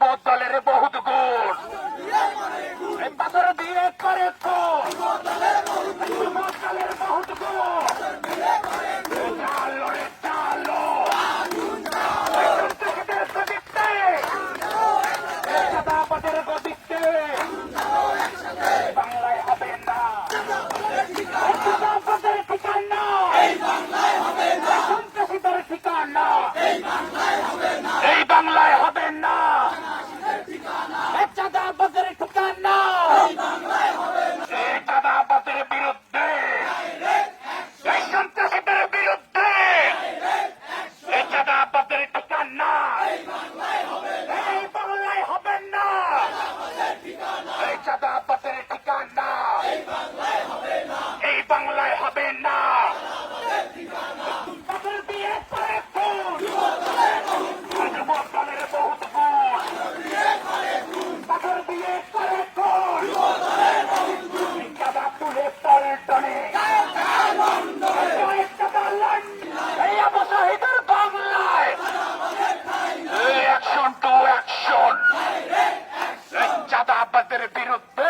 বদ দলের সাদা আব্বাসের বিরুদ্ধে।